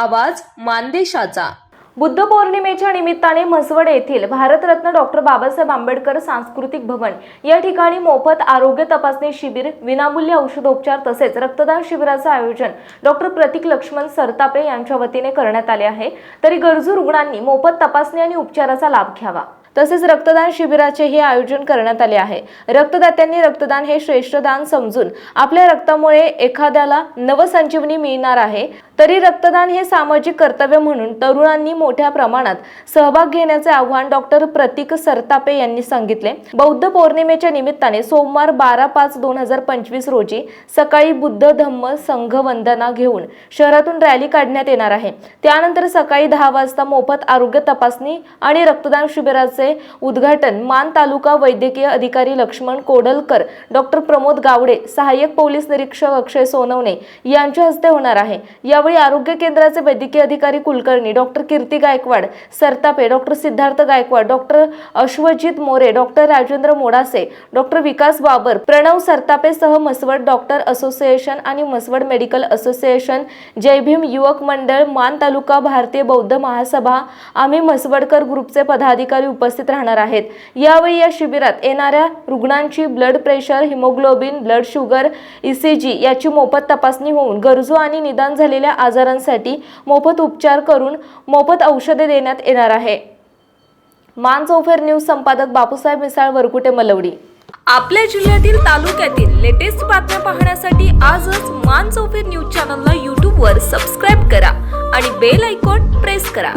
आवाज मानदेशाचा. बुद्ध पौर्णिमेच्या निमित्ताने म्हसवड येथील भारतरत्न डॉक्टर बाबासाहेब आंबेडकर सांस्कृतिक भवन या ठिकाणी मोफत आरोग्य तपासणी शिबिर विनामूल्य औषधोपचार तसेच रक्तदान शिबिराचं आयोजन डॉक्टर प्रतीक लक्ष्मण सरतापे यांच्या वतीने करण्यात आले आहे. तरी गरजू रुग्णांनी मोफत तपासणी आणि उपचाराचा लाभ घ्यावा. तसेच रक्तदान शिबिराचेही आयोजन करण्यात आले आहे. रक्तदात्यांनी रक्तदान हे श्रेष्ठ दान समजून आपल्या रक्तामुळे एखाद्याला नवसंजीवनी मिळणार आहे. तरी रक्तदान हे सामाजिक कर्तव्य म्हणून तरुणांनी मोठ्या प्रमाणात सहभाग घेण्याचे आव्हान डॉक्टर प्रतीक सरतापे यांनी सांगितले. बौद्ध पौर्णिमेच्या निमित्ताने सोमवार बारा पाच दोन हजार पंचवीस रोजी सकाळी बुद्ध धम्म संघ वंदना घेऊन शहरातून रॅली काढण्यात येणार आहे. त्यानंतर सकाळी दहा वाजता मोफत आरोग्य तपासणी आणि रक्तदान शिबिराचे उद्घाटन मान तालुका वैद्यकीय अधिकारी लक्ष्मण कोडलकर डॉक्टर प्रमोद गावडे सहाय्यक पोलीस निरीक्षक अक्षय सोनवणे यांच्या हस्ते होणार आहे. यावेळी आरोग्य केंद्राचे वैद्यकीय अधिकारी Kulkarni doctor Kirti Gaikwad Sartape doctor Siddharth Gaikwad doctor Ashwajit More doctor Rajendra Modase doctor Vikas Babar Pranav Sartape सह मसवड डॉक्टर असोसिएशन आणि मसवड मेडिकल असोसिएशन जय भीम युवक मंडळ मान तालुका भारतीय बौद्ध महासभा आम्ही म्हसवडकर ग्रुपचे पदाधिकारी उपस्थित राहणार आहेत. यावेळी या शिबिरात येणाऱ्या रुग्णांची blood pressure haemoglobin blood sugar ECG याची मोफत तपासणी होऊन गरजू आणि निदान झालेल्या आजारांसाठी मोफत उपचार करून मोफत औषधे देण्यात येणार आहे. मान चौफेर न्यूज संपादक बापूसाहेब मिसाळ वरकुटे मलवडी. आपल्या जिल्ह्यातील तालुक्यातील लेटेस्ट बातम्या पाहण्यासाठी आजच मान चौफेर न्यूज चॅनलला यूट्यूबवर सबस्क्राईब करा आणि बेल आयकॉन प्रेस करा.